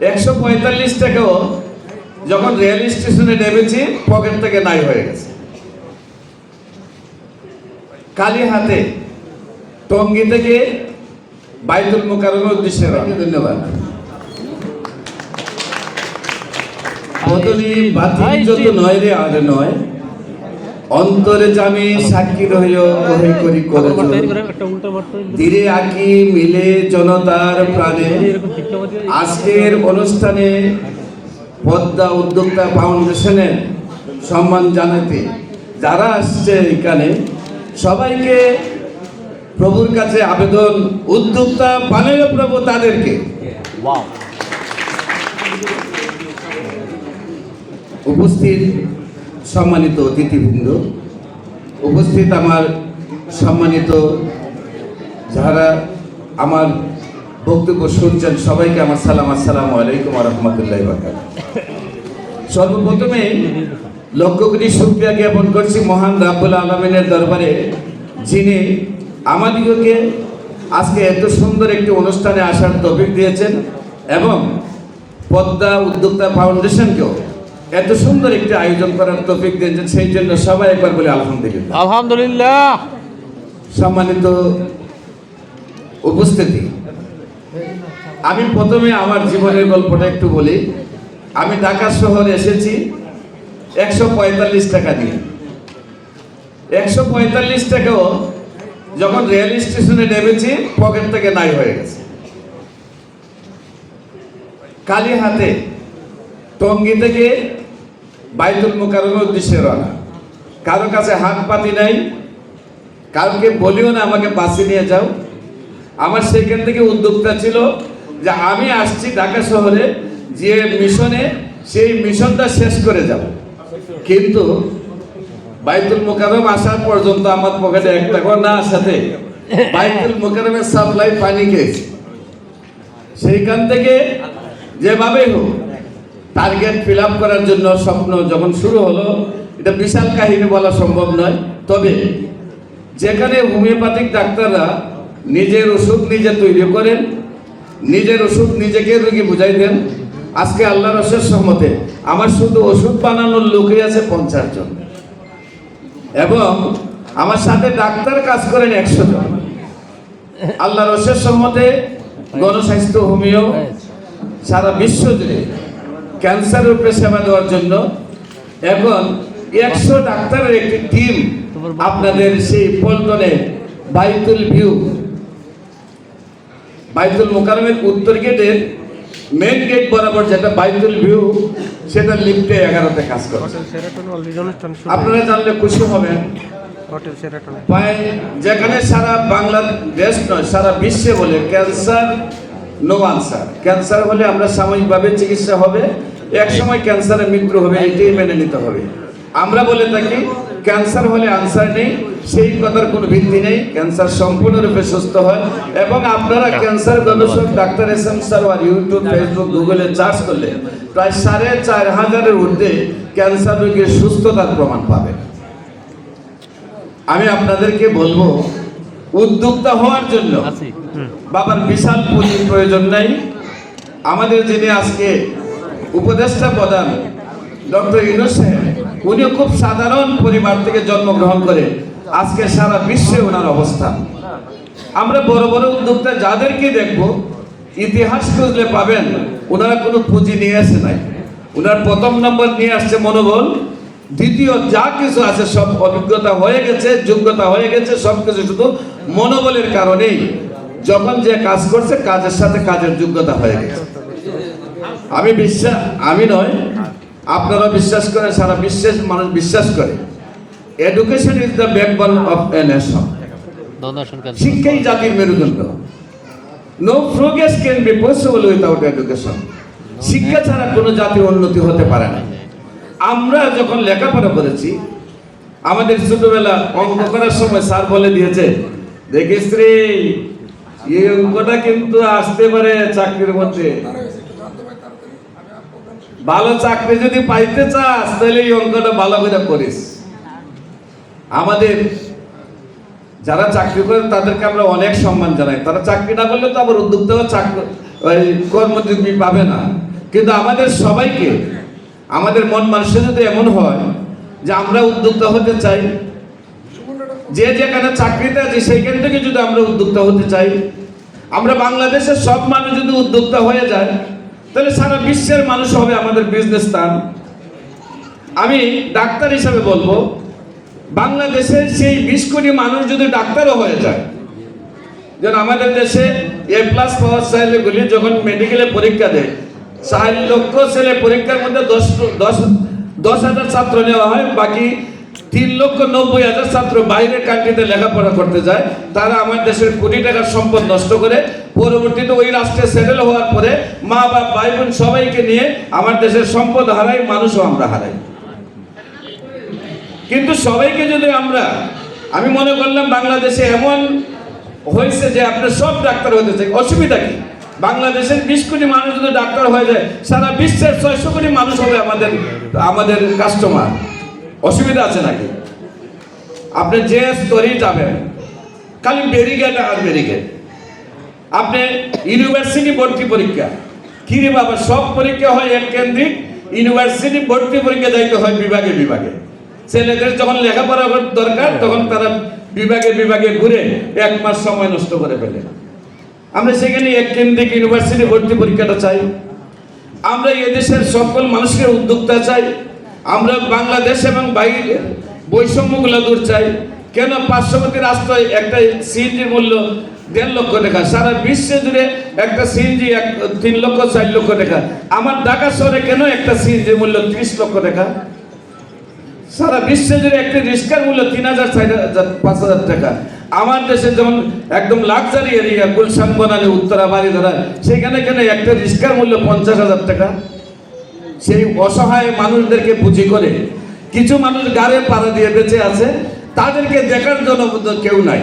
একশো পঁয়তাল্লিশ টাকাও যখন রেল স্টেশনে নেমেছি পকেট থেকে নাই হয়ে গেছে। কালী হাতে টঙ্গি থেকে বাইতুল মোকারমের উদ্দেশ্যে। ধন্যবাদ। বদলি বাতিল যত নয় রে আর নয়। অন্তরে জামি সাক্ষী রহিও কহি করি করে ধীরে আঁকি মিলে জনতার প্রাণে। আজকের অনুষ্ঠানে পদ্মা উদ্যোক্তা ফাউন্ডেশনের সম্মান জানাতে যারা আসছে এখানে সবাইকে প্রভুর কাছে আবেদন। উদ্যোক্তা বানাইল প্রভু তাদেরকে। উপস্থিত সম্মানিত অতিথিবৃন্দ, উপস্থিত আমার সম্মানিত যারা আমার বক্তব্য শুনছেন, সবাইকে আমার সালাম, আসসালামু আলাইকুম রহমতুল্লাহ সর্বপ্রথমে লক্ষ কোটি শুক্রিয়া জ্ঞাপন করছি মহান রাব্বুল আলমিনের দরবারে, যিনি আমাদিগকে আজকে এত সুন্দর একটি অনুষ্ঠানে আসার তফিক দিয়েছেন এবং পদ্মা উদ্যোক্তা ফাউন্ডেশনকেও এত সুন্দর একটি আয়োজন করার তফিক দিয়েছেন সেই জন্য সবাই একবার বলে আলহামদুলিল্লাহ। আলহামদুলিল্লাহ। সম্মানিত উপস্থিতি। আমি প্রথমে আমার জীবনের গল্পটা একটু বলি। আমি ঢাকা শহরে এসেছি একশো পঁয়তাল্লিশ টাকা দিয়ে। একশো পঁয়তাল্লিশ টাকাও যখন রেল স্টেশনে নেমেছি পকেট থেকে নাই হয়ে গেছে। কালী হাতে টঙ্গি থেকে বাইতুল মোকারমের উদ্দেশ্যে রওনা। কারও কাছে হাত পাতি নাই, কাউকে বলিও না আমাকে বাসে নিয়ে যাও। আমার সেখান থেকে উদ্যোক্তা ছিল যে আমি আসছি ঢাকা শহরে, যে মিশনে সেই মিশনটা শেষ করে যাব। কিন্তু বাইতুল মোকারম আসার পর্যন্ত আমার পকেটে এক টাকাও না আসাতে বাইতুল মোকারমের সাপ্লাই পানি খেয়েছি। সেইখান থেকে যেভাবেই হোক টার্গেট ফিল করার জন্য স্বপ্ন যখন শুরু হলো, এটা বিশাল কাহিনী বলা সম্ভব নয়। তবে যেখানে হোমিওপ্যাথিক ডাক্তাররা নিজের ওষুধ নিজে তৈরি করেন, নিজের ওষুধ নিজেকে রোগী বুঝাই দেন, আজকে আল্লাহ রসের সম্মতে আমার শুধু ওষুধ বানানোর লোকই আছে পঞ্চাশ জন। এবং আমার সাথে ডাক্তার কাজ করেন একশো জন। আল্লাহ রসের সম্মতে গণস্বাস্থ্য হোমিও সারা বিশ্ব জুড়ে। ক্যান্সার রূপে সেবা দেওয়ার জন্য এখন একশো ডাক্তারের একটি টিম আপনাদের সেই পল্টনে বাইতুল ভিউ বাইতুল মোকারমের উত্তর গেটের মেন গেট বরাবর যেটা বাইতুল ভিউ সেটা লিফটে এগারোতে কাজ করে। আপনারা জানলে খুশি হবেন। প্রায় যেখানে সারা বাংলাদেশ নয় সারা বিশ্বে বলে ক্যান্সার নো আনসার ক্যান্সার হলে আমরা সাময়িকভাবে চিকিৎসা হবে। এক সময় ক্যান্সারের মৃত্যু হবে এটাই মেনে নিতে হবে। আমরা বলে থাকি ক্যান্সার হলে আনসার নেই সেই কথার কোনো ভিত্তি নেই ক্যান্সার সম্পূর্ণরূপে সুস্থ হয়। এবং আপনারা ক্যান্সার গবেষক doctor S M Sarwar YouTube Facebook গুগলে চার্জ করলে প্রায় সাড়ে চার হাজারের ঊর্ধ্বে ক্যান্সার রোগীর সুস্থতার প্রমাণ পাবেন আমি আপনাদেরকে বলব উদ্যোক্তা হওয়ার জন্য বাবার বিশাল পুঁজির প্রয়োজন নাই। আমাদের যিনি আজকে উপদেষ্টা প্রধান ডক্টর ইউনুস সাহেব, উনিও খুব সাধারণ পরিবার থেকে জন্মগ্রহণ করে আজকে সারা বিশ্বে ওনার অবস্থা। আমরা বড় বড় উদ্যোক্তা যাদেরকে দেখব, ইতিহাস খুঁজলে পাবেন, ওনারা কোনো পুঁজি নিয়ে আসে নাই। ওনার প্রথম নম্বর নিয়ে আসছে মনোবল, দ্বিতীয় যা কিছু আছে সব অভিজ্ঞতা হয়ে গেছে, যোগ্যতা হয়ে গেছে, সব কিছু শুধু মনোবলের কারণেই। যখন যে কাজ করছে, কাজের সাথে কাজের যোগ্যতা হয়ে গেছে। আমি বিশ্বাস আমি নয় আপনারা বিশ্বাস করেন সারা বিশ্বের মানুষ বিশ্বাস করে। Education is the backbone of a nation শিক্ষাই জাতির মেরুদণ্ড। No progress can be possible without education শিক্ষা ছাড়া কোনো জাতির উন্নতি হতে পারে না। আমরা যখন লেখাপড়া করেছি আমাদের ছোটবেলা অঙ্ক করার সময় স্যার বলে দিয়েছে দেখিস রে এই অঙ্কটা কিন্তু আসতে পারে চাকরির মধ্যে। ভালো চাকরি যদি পাইতে চাস, তাহলে এই অঙ্কটা ভালো করে করিস। আমাদের যারা চাকরি করেন তাদেরকে আমরা অনেক সম্মান জানাই। তারা চাকরি না করলে তো আবার উদ্যোক্তাও চাকরি কর্মজীবী পাবে না। কিন্তু আমাদের সবাইকে, আমাদের মন মানুষের যদি এমন হয় যে আমরা উদ্যোক্তা হতে চাই, যে যেখানে চাকরিতে আছি সেইখান থেকে যদি আমরা উদ্যোক্তা হতে চাই, আমরা বাংলাদেশের সব মানুষ যদি উদ্যোক্তা হয়ে যায় তাহলে সারা বিশ্বের মানুষ হবে আমাদের বিজনেস স্থান আমি ডাক্তার হিসাবে বলব বাংলাদেশের সেই বিশ কোটি মানুষ যদি ডাক্তারও হয়ে যায়, যেন আমাদের দেশে এ প্লাস পাওয়ার ছেলেগুলি যখন মেডিকেলে পরীক্ষা দেয়, চার লক্ষ ছেলে পরীক্ষার মধ্যে দশ দশ দশ হাজার ছাত্র নেওয়া হয়, বাকি তিন লক্ষ নব্বই হাজার ছাত্র বাইরের কান্ট্রিতে লেখাপড়া করতে যায়, তারা আমার দেশের কোটি টাকার সম্পদ নষ্ট করে, পরবর্তীতে ওই রাষ্ট্রে সেটেল হওয়ার পরে মা, বাপ, ভাই, বোন সবাইকে নিয়ে আমার দেশের সম্পদ হারাই, মানুষও আমরা হারাই। কিন্তু সবাইকে যদি আমরা, আমি মনে করলাম বাংলাদেশে এমন হয়েছে যে আপনার সব ডাক্তার হতে চাই, অসুবিধা কি? বাংলাদেশের বিশ কোটি মানুষ যদি ডাক্তার হয়ে যায়, সারা বিশ্বের ছয়শো কোটি মানুষ হবে আমাদের আমাদের কাস্টমার অসুবিধা আছে নাকি? আপনি যে স্তরেই যাবেন, খালি ব্যারিগেড আর ব্যারিগেড আপনি ইউনিভার্সিটি ভর্তি পরীক্ষা। কি রে বাবা, সব পরীক্ষা হয় এক কেন্দ্রিক। ইউনিভার্সিটি ভর্তি পরীক্ষা যাইতে হয় বিভাগে বিভাগে। ছেলেদের যখন লেখাপড়া দরকার, তখন তারা বিভাগে বিভাগে ঘুরে এক মাস সময় নষ্ট করে ফেলে। আমরা সেখানে এক কেন্দ্রিক ইউনিভার্সিটি ভর্তি পরীক্ষাটা চাই। আমরা এদেশের সকল মানুষকে উদ্যোক্তা চাই। আমরা বাংলাদেশ এবং বাইরে বৈষম্যগুলো দূর চাই। কেন পার্শ্ববর্তী রাষ্ট্র একটা সিএনজির মূল্য দেড় লক্ষ টাকা? সারা বিশ্বে জুড়ে একটা সিএনজি এক, তিন লক্ষ, চার লক্ষ টাকা। আমার ঢাকা শহরে কেন একটা সিএনজির মূল্য ত্রিশ লক্ষ টাকা? সারা বিশ্বে জুড়ে একটি রিস্কার মূল্য তিন হাজার, চার হাজার, পাঁচ হাজার টাকা। আমার দেশে যেমন একদম লাক্সারি এরিয়া, গুলশান, বনানী, উত্তরা বাড়িধারা সেখানে কেন একটা রিস্কার মূল্য পঞ্চাশ হাজার টাকা? সেই অসহায় মানুষদেরকে পুঁজি করে কিছু মানুষ গাড়ে পাড়া দিয়ে বেঁচে আছে তাদেরকে দেখার জন্য কেউ নাই।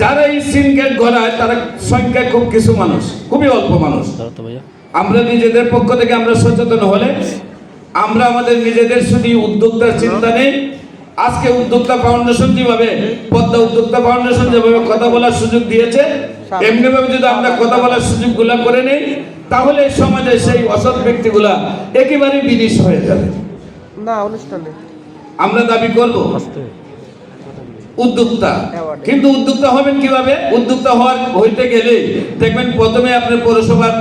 যারা এই সিনগেট গড়ায় তারা সংখ্যায় খুব কিছু মানুষ খুবই অল্প মানুষ। আমরা নিজেদের পক্ষ থেকে আমরা সচেতন হলে আমরা আমাদের নিজেদের শুধু উদ্যোক্তার চিন্তা নেই আজকে উদ্যোক্তা ফাউন্ডেশন যেভাবে পদ্মা উদ্যোক্তা ফাউন্ডেশন যেভাবে কথা বলার সুযোগ দিয়েছে এমনি ভাবে যদি আমরা কথা বলার সুযোগগুলা করে নেই তাহলে এই সমাজে সেই অসৎ ব্যক্তিগুলা একেবারে বিনিশ হয়ে যাবে। না অনুষ্ঠানে। আমরা দাবি করব উদ্যোক্তা। কিন্তু উদ্যোক্তা হবেন কীভাবে? উদ্যোক্তা হওয়ার হইতে গেলে দেখবেন প্রথমে আপনার পৌরসভার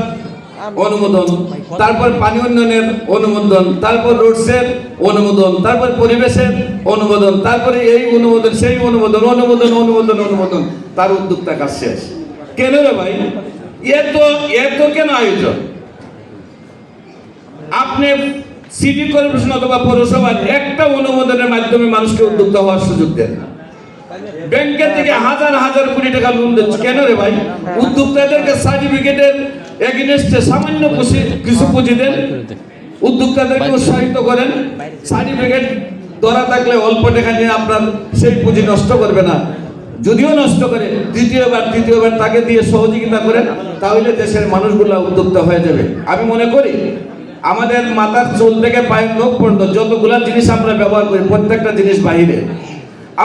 অনুমোদন তারপর পানি উন্নয়নের অনুমোদন তারপর রোডসের অনুমোদন তারপর পরিবেশের অনুমোদন তারপরে এই অনুমোদন সেই অনুমোদন অনুমোদন অনুমোদন অনুমোদন। তার উদ্যোক্তা কাজ শেষ। কেন রে ভাই? এত এত কেন আয়োজন? আপনি সিটি কর্পোরেশন অথবা পৌরসভার একটা অনুমোদনের মাধ্যমে মানুষকে উদ্যোক্তা হওয়ার সুযোগ দেন না। ব্যাংকের থেকে হাজার হাজার কোটি টাকা লোন দিচ্ছে। কেন রে ভাই? উদ্যোক্তাদেরকে সার্টিফিকেটের এগেনস্টে সামান্য কিছু পুঁজি দেন উদ্যোক্তাদেরকে উৎসাহিত করেন। সার্টিফিকেট ধরা থাকলে অল্প টাকা নিয়ে আপনার সেই পুঁজি নষ্ট করবে না। যদিও নষ্ট করে দ্বিতীয়বার তৃতীয়বার তাকে দিয়ে সহযোগিতা করেন, তাহলে দেশের মানুষগুলো উদ্যোক্তা হয়ে যাবে। আমি মনে করি, আমাদের মাথার চুল থেকে পায়ের নখ পর্যন্ত যতগুলা জিনিস আমরা ব্যবহার করি, প্রত্যেকটা জিনিস বাহিরে।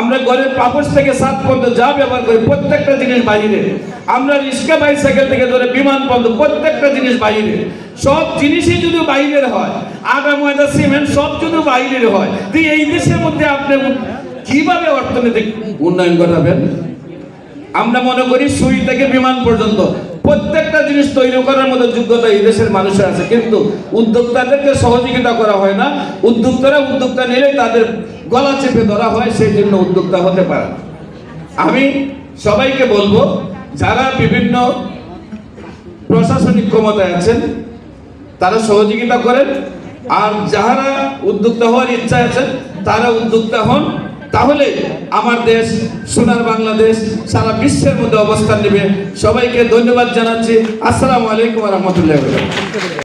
আমরা ঘরের পাপস থেকে সাত পর্যন্ত যা ব্যবহার করি, প্রত্যেকটা জিনিস বাইরে। আমরা রিক্সা বাইসাইকেল থেকে ধরে বিমান পর্যন্ত প্রত্যেকটা জিনিস বাইরে। সব জিনিসই যদি বাইরের হয় আটা ময়দা, সিমেন্ট, সব যদি বাইরের হয়, তো এই দেশের মধ্যে আপনি কীভাবে অর্থনৈতিক উন্নয়ন ঘটাবেন? আমরা মনে করি সুই থেকে বিমান পর্যন্ত প্রত্যেকটা জিনিস তৈরি করার মতো যোগ্যতা এই দেশের মানুষের আছে। কিন্তু উদ্যোক্তাদেরকে সহযোগিতা করা হয় না। উদ্যোক্তারা উদ্যোক্তা নিলে তাদের গলা চেপে ধরা হয়, সেই জন্য উদ্যোক্তা হতে পারে আমি সবাইকে বলব, যারা বিভিন্ন প্রশাসনিক ক্ষমতায় আছেন, তারা সহযোগিতা করেন। আর যারা উদ্যোক্তা হওয়ার ইচ্ছা আছেন তারা উদ্যোক্তা হন। তাহলে আমার দেশ, সোনার বাংলাদেশ, সারা বিশ্বের মধ্যে অবস্থান নেবে। সবাইকে ধন্যবাদ জানাচ্ছি। আসসালামু আলাইকুম রহমতুল্লাহ